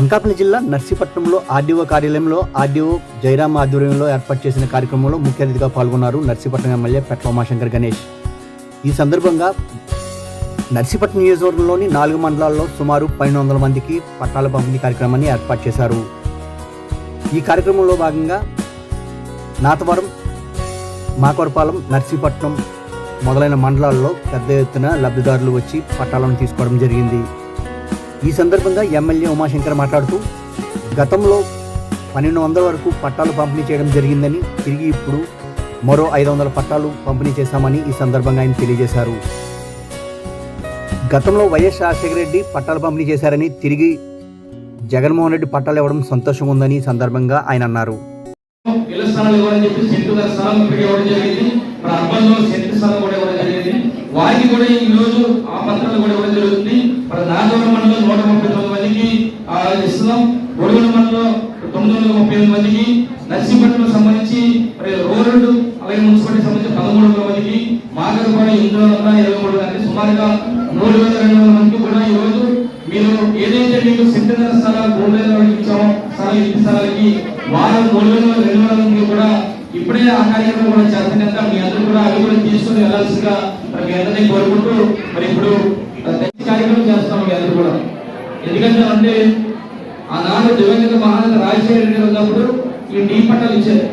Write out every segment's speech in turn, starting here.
అనకాపల్లి జిల్లా నర్సీపట్నంలో ఆర్డీఓ కార్యాలయంలో ఆర్డీఓ జయరామ్ ఆధ్వర్యంలో ఏర్పాటు చేసిన కార్యక్రమంలో ముఖ్య అతిథిగా పాల్గొన్నారు నర్సీపట్నం ఎమ్మెల్యే పెట్ల ఉమాశంకర్ గణేష్. ఈ సందర్భంగా నర్సీపట్నం నియోజకవర్గంలోని నాలుగు మండలాల్లో సుమారు పన్నెండు వందల మందికి పట్టాల పంపిణీ కార్యక్రమాన్ని ఏర్పాటు చేశారు. ఈ కార్యక్రమంలో భాగంగా నాతవరం మాకవరపాలెం నర్సీపట్నం మొదలైన మండలాల్లో పెద్ద ఎత్తున లబ్ధిదారులు వచ్చి పట్టాలను తీసుకోవడం జరిగింది. ఈ సందర్భంగా ఎమ్మెల్యే ఉమాశంకర్ మాట్లాడుతూ గతంలో పన్నెండు వందల వరకు పట్టాలు పంపిణీ చేయడం జరిగిందని తిరిగి ఇప్పుడు మరో ఐదు వందల పట్టాలు పంపిణీ చేశామని ఈ సందర్భంగా ఆయన తెలియజేశారు. గతంలో వైఎస్ రాజశేఖర రెడ్డి పట్టాలు పంపిణీ చేశారని తిరిగి జగన్మోహన్ రెడ్డి పట్టాలు ఇవ్వడం సంతోషంగా ఉందని ఈ సందర్భంగా ఆయన అన్నారు. వారికి కూడా ఈ రోజు ఆ పత్రాలు కూడా ఇస్తున్నాం బొడిగల మండలంలో తొమ్మిది వందల ముప్పై ఎనిమిది మందికి నర్సింపట్నం సంబంధించి మరి రూరల్ అలాగే మున్సిపాలిటీ సంబంధించి పదమూడు వందల మందికి మాగర్ కూడా ఎనిమిది వందల ఇరవై మూడు అంటే సుమారుగా మూడు వేల రెండు వందల మందికి కూడా ఈరోజు మీరు ఏదైతే మీకు సిద్ధంగా స్థలాలు మూడు వేల వరకు ఇచ్చామో స్థలం ఇంటి స్థలాలకి వారం మూడు వేల రెండు వందల మందికి కూడా ఇప్పుడే ఆ కార్యక్రమం కూడా చేస్తున్నంత మీ అందరూ కూడా అవి కూడా తీసుకుని వెళ్ళాల్సిందిగా మరి మీ అందరినీ కోరుకుంటూ మరి ఇప్పుడు కార్యక్రమం చేస్తాం మీ అందరూ కూడా. ఎందుకంటే అంటే ఆనాడు దివంగత మహానేత రాజశేఖర రెడ్డి గారు ఉన్నప్పుడు ఈ డీ పట్టాలు ఇచ్చారు.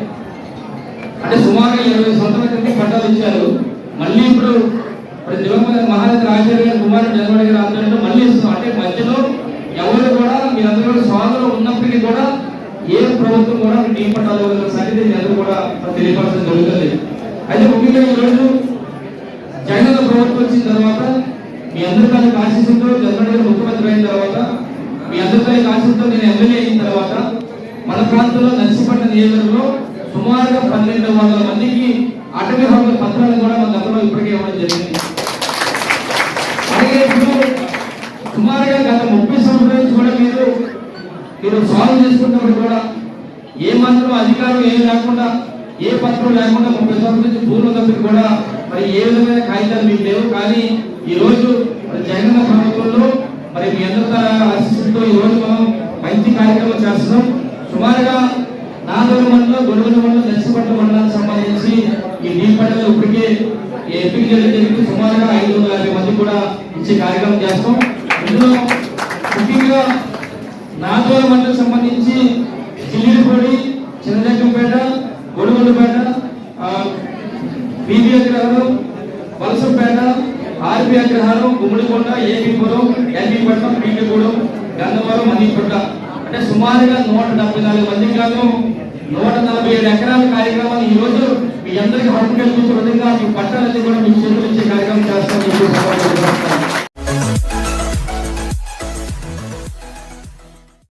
అంటే సుమారుగా ఇరవై సంవత్సరాల క్రితం పట్టాలు ఇచ్చారు. మళ్ళీ ఇప్పుడు మరి దివంగత మహానేత రాజశేఖర గారి కుమారుడు జగన్మోహన్ గారు ఆధ్వర్యంలో మళ్ళీ ఇస్తున్నాం. అంటే మధ్యలో ఎవరు కూడా మీరందరూ కూడా స్వాతంత్రం ఉన్నప్పటికీ కూడా ఏ ప్రభుత్వం కూడా డీ టీ పట్టాలు సంగతి అందరూ కూడా తెలియపరచడం జరుగుతుంది అయితే ముఖ్యంగా ఈరోజు జగన్ ప్రభుత్వం వచ్చిన తర్వాత మీ అందరికీ ఆశిస్తుంటూ జగన్ గారు మీ అందరికీ నేను ఎమ్మెల్యే అయిన తర్వాత మన ప్రాంతంలో నర్సీపట్నం నియోజకవర్గంలో సుమారుగా పన్నెండు వందల మందికి అటవీ హక్కుల పత్రాలు కూడా మన గతంలో ఇప్పటికే ఇవ్వడం జరిగింది. అలాగే ఇప్పుడు సుమారుగా గత ముప్పై సంవత్సరాల నుంచి కూడా మీరు మీరు సాల్వ్ చేసుకున్నప్పుడు కూడా ఏ మాత్రం అధికారం ఏం లేకుండా ఏ పత్రం లేకుండా ముప్పై సంవత్సరాల నుంచి పూర్వం తప్పి కూడా మరి ఏ విధమైన కాగితాలు మీకు లేవు. కానీ ఈరోజు జగన్ ప్రభుత్వంలో మరి మీ అందరితో ఆశిస్తుంటూ ఈరోజు మనం మంచి కార్యక్రమం చేస్తున్నాం. సుమారుగా నాలుగు మండలం గొడవల మండలం దక్షిపట్నం మండలానికి సంబంధించి ఈ నీటి పట్టణంలో ఇప్పటికే ఎంపిక చేయడం సుమారుగా ఐదు వందల యాభై మంది కూడా ఇచ్చే కార్యక్రమం చేస్తాం ఇందులో ముఖ్యంగా నాగోల మండలం సంబంధించి జిల్లిడిపొడి చిన్నజగ్గంపేట గొడవలపేట బీబీ అగ్రహారం వలసంపేట ఆర్బీ అగ్రహారం గుమ్మడికొండ ఏపీపురం ఎల్బీపట్నం పీపీగూడెం గంధవరం మణిపుట్ట అంటే సుమారుగా నూట డెబ్బై నాలుగు మంది గాను నూట నలభై ఏడు ఎకరాల కార్యక్రమాన్ని ఈ రోజు మీ అందరికీ హక్కు కల్పించే విధంగా మీ పట్టాలన్నీ కూడా మీ చేతులు ఇచ్చే కార్యక్రమం